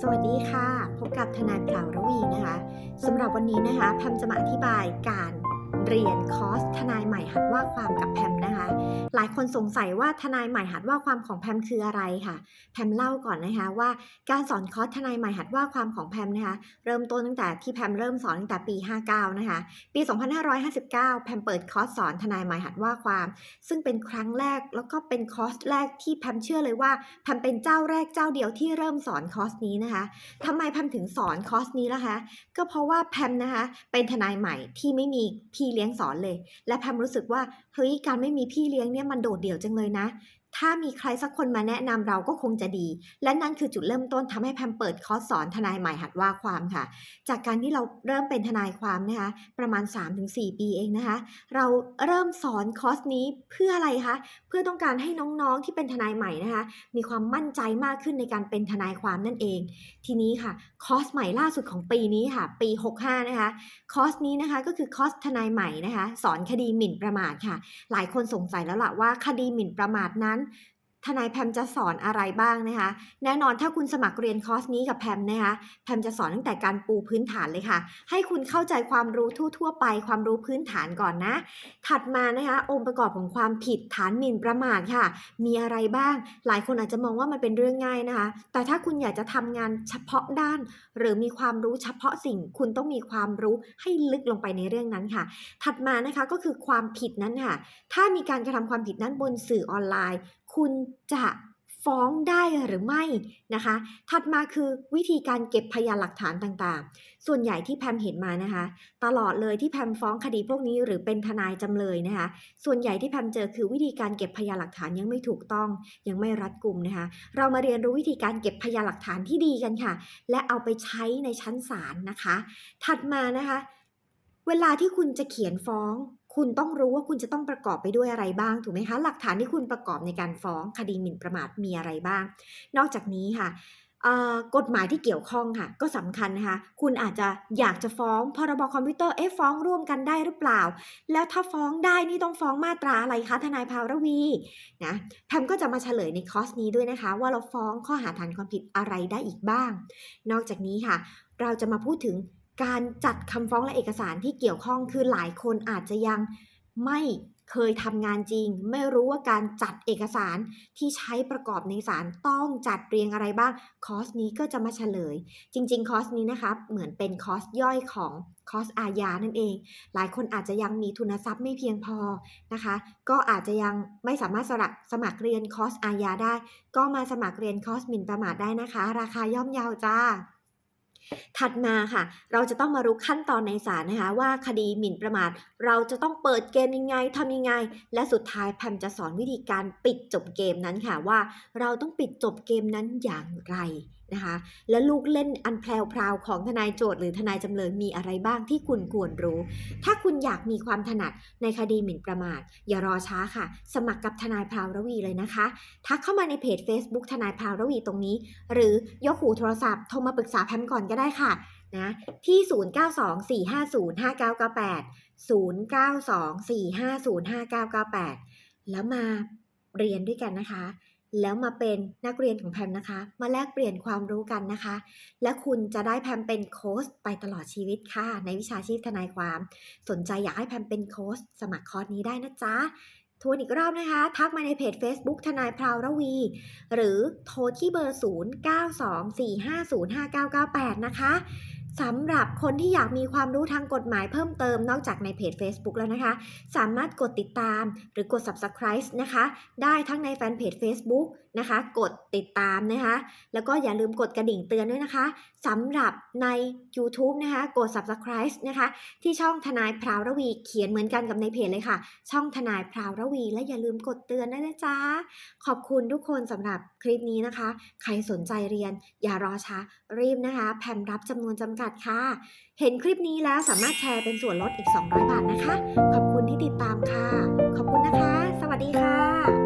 สวัสดีค่ะ พบกับทนายพราวระวีนะคะสำหรับวันนี้นะคะแพมจะมาอธิบายการ เรียนคอร์สทนายใหม่หัดว่าความกับแพมนะคะ หลายคนสงสัยว่าทนายใหม่หัดว่าความของแพมคืออะไรค่ะ แพมเล่าก่อนนะคะว่าการสอนคอร์สทนายใหม่หัดว่าความของแพมนะคะ เริ่มต้นตั้งแต่ที่แพมเริ่มสอนตั้งแต่ปี 59 นะคะ ปี 2559 แพมเปิดคอร์สสอนทนายใหม่หัดว่าความ ซึ่งเป็นครั้งแรกแล้วก็เป็นคอร์สแรกที่แพมเชื่อเลยว่าแพมเป็นเจ้าแรกเจ้าเดียวที่เริ่มสอนคอร์สนี้นะคะทำไมแพมถึงสอนคอร์สนี้ล่ะคะ ก็เพราะว่าแพมนะคะเป็นทนายใหม่ที่ไม่มีพี่เลี้ยงสอนเลย และแพมรู้สึกว่าเฮ้ยการไม่มีพี่เลี้ยงเนี่ยมันโดดเดี่ยวจังเลยนะ ถ้ามีใครสักคนมาแนะนำเราก็คงจะดี และนั่นคือจุดเริ่มต้นทำให้แพมเปิดคอร์สสอนทนายใหม่หัดว่าความค่ะ จากการที่เราเริ่มเป็นทนายความนะคะประมาณ 3-4 ปีเองนะคะ เราเริ่มสอนคอร์สนี้เพื่ออะไรคะ เพื่อต้องการให้น้องๆที่เป็นทนายใหม่นะคะ มีความมั่นใจมากขึ้นในการเป็นทนายความนั่นเอง ทีนี้ค่ะคอร์สใหม่ล่าสุดของปีนี้ค่ะ ปี 65 นะคะคอร์สนี้นะคะก็คือคอร์สทนายใหม่นะคะ สอนคดีหมิ่นประมาทค่ะ หลายคนสงสัยแล้วล่ะว่าคดีหมิ่นประมาทนั้น on ทนายแพมจะสอนอะไรบ้างนะคะ แน่นอนถ้าคุณสมัครเรียนคอร์สนี้กับแพมนะคะ แพมจะสอนตั้งแต่การปูพื้นฐานเลยค่ะ ให้คุณเข้าใจความรู้ทั่วๆไป ความรู้พื้นฐานก่อนนะ ถัดมานะคะ องค์ประกอบของความผิดฐานหมิ่นประมาทค่ะ มีอะไรบ้าง หลายคนอาจจะมองว่ามันเป็นเรื่องง่ายนะคะ แต่ถ้าคุณอยากจะทำงานเฉพาะด้าน หรือมีความรู้เฉพาะสิ่ง คุณต้องมีความรู้ให้ลึกลงไปในเรื่องนั้นค่ะ ถัดมานะคะก็คือความผิดนั้นค่ะ ถ้ามีการกระทำความผิดนั้นบนสื่อออนไลน์ คุณจะฟ้องได้หรือไม่นะคะ ถัดมาคือวิธีการเก็บพยานหลักฐานต่างๆ ส่วนใหญ่ที่แพมเห็นมานะคะ ตลอดเลยที่แพมฟ้องคดีพวกนี้หรือเป็นทนายจำเลยนะคะ ส่วนใหญ่ที่แพมเจอคือวิธีการเก็บพยานหลักฐานยังไม่ถูกต้อง ยังไม่รัดกุมนะคะ เรามาเรียนรู้วิธีการเก็บพยานหลักฐานที่ดีกันค่ะ และเอาไปใช้ในชั้นศาลนะคะ ถัดมานะคะ เวลาที่คุณจะเขียนฟ้อง คุณต้องรู้ว่าคุณจะต้องประกอบไปด้วยอะไรบ้างถูกไหมคะหลักฐานที่คุณประกอบในการฟ้องคดีหมิ่นประมาทมีอะไรบ้าง นอกจากนี้ค่ะกฎหมายที่เกี่ยวข้องค่ะก็สำคัญนะคะคุณอาจจะอยากจะฟ้องพรบคอมพิวเตอร์เอ๊ะฟ้องร่วมกันได้หรือเปล่า แล้วถ้าฟ้องได้นี่ต้องฟ้องมาตราอะไรคะทนายภาวรวีนะแพมก็จะมาเฉลยในคอร์สนี้ด้วยนะคะ ว่าเราฟ้องข้อหาฐานความผิดอะไรได้อีกบ้าง นอกจากนี้ค่ะ เราจะมาพูดถึง การจัดคำฟ้องและเอกสารที่เกี่ยวข้องคือหลายคนอาจจะยังไม่เคยทำงานจริง ไม่รู้ว่าการจัดเอกสารที่ใช้ประกอบในศาลต้องจัดเรียงอะไรบ้าง คอร์สนี้ก็จะมาเฉลย จริง ๆ คอร์สนี้นะคะเหมือนเป็นคอร์สย่อยของคอร์สอาญานั่นเอง หลายคนอาจจะยังมีทุนทรัพย์ไม่เพียงพอนะคะ ก็อาจจะยังไม่สามารถสมัครสมัครเรียนคอร์สอาญาได้ ก็มาสมัครเรียนคอร์สหมิ่นประมาทได้นะคะ ราคาย่อมเยาวจ้า ถัดมาค่ะ เราจะต้องมารู้ขั้นตอนในศาลนะคะ ว่าคดีหมิ่นประมาท เราจะต้องเปิดเกมยังไงทำยังไง และสุดท้ายแพมจะสอนวิธีการปิดจบเกมนั้นค่ะว่า เราต้องปิดจบเกมนั้นอย่างไรนะคะ และลูกเล่นอันแพรวของทนายโจทย์หรือทนายจำเลยมีอะไรบ้างที่คุณควรรู้ ถ้าคุณอยากมีความถนัดในคดีหมิ่นประมาท อย่ารอช้าค่ะ สมัครกับทนายพราวรวีเลยนะคะ ทักเข้ามาในเพจ Facebook ทนายพราวรวีตรงนี้ หรือยกหูโทรศัพท์โทรมาปรึกษาแพมก่อนก็ได้ค่ะนะที่0924505998 แล้วมาเรียนด้วยกันนะคะ แล้วมาเป็นนักเรียนของแพมนะคะ มาแลกเปลี่ยนความรู้กันนะคะ และคุณจะได้แพมเป็นโค้ชไปตลอดชีวิตค่ะ ในวิชาชีพทนายความ สนใจอยากให้แพมเป็นโค้ชสมัครคอร์สนี้ได้นะจ๊ะ ทวนอีกรอบนะคะ ทักมาในเพจ Facebook ทนายพราวระวี หรือโทรที่เบอร์ 0924505998 นะคะ สำหรับคนที่อยากมีความรู้ทางกฎหมายเพิ่มเติมนอกจากในเพจ Facebook แล้วนะคะ สามารถกดติดตามหรือกด Subscribe นะคะ ได้ทั้งในแฟนเพจ Facebook นะคะ กดติดตามนะคะ แล้วก็อย่าลืมกดกระดิ่งเตือนด้วยนะคะสำหรับใน YouTube นะคะ กด Subscribe นะคะ ที่ช่องทนายพราวระวีเขียนเหมือนกันกับในเพจเลยค่ะ ช่องทนายพราวระวี และอย่าลืมกดเตือนด้วยนะจ๊ะขอบคุณทุกคนสำหรับคลิปนี้นะคะ ใครสนใจเรียนอย่ารอช้ารีบนะคะ แพมรับจำนวนจำกัดค่ะ เห็นคลิปนี้แล้วสามารถแชร์เป็นส่วนลดอีก 200 บาทนะคะ ขอบคุณที่ติดตามค่ะ ขอบคุณนะคะ สวัสดีค่ะ